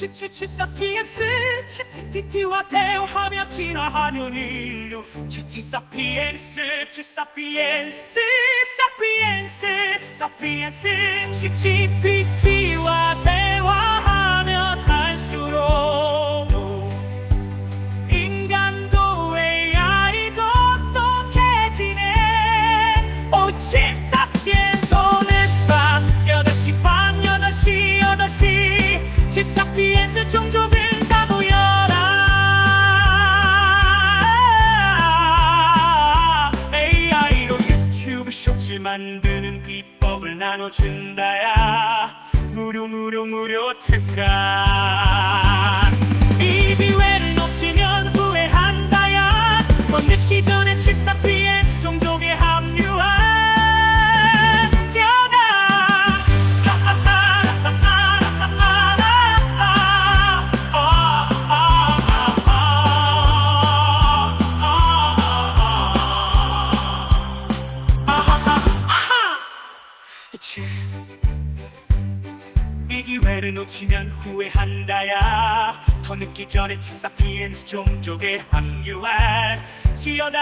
치치치 사피엔스 치티티티와 대화하며 진화하는 인류. 치치 사피엔스 치 사피엔스 사피엔스 사피엔스. 치치피티와 대화하면 할수록 인간도 AI도 똑똑해지네. 오치 8시 치 사피엔스 종족을 다 모여라. AI로 유튜브 쇼츠 만드는 비법을 나눠준다야. 무료 무료 무료 특강. 이 기회를 놓치면 후회한다야. 더 늦기 전에 칠사피 이 기회를 놓치면 후회한다야. 더 늦기 전에 치사 피엔스 종족에 합류할 지어다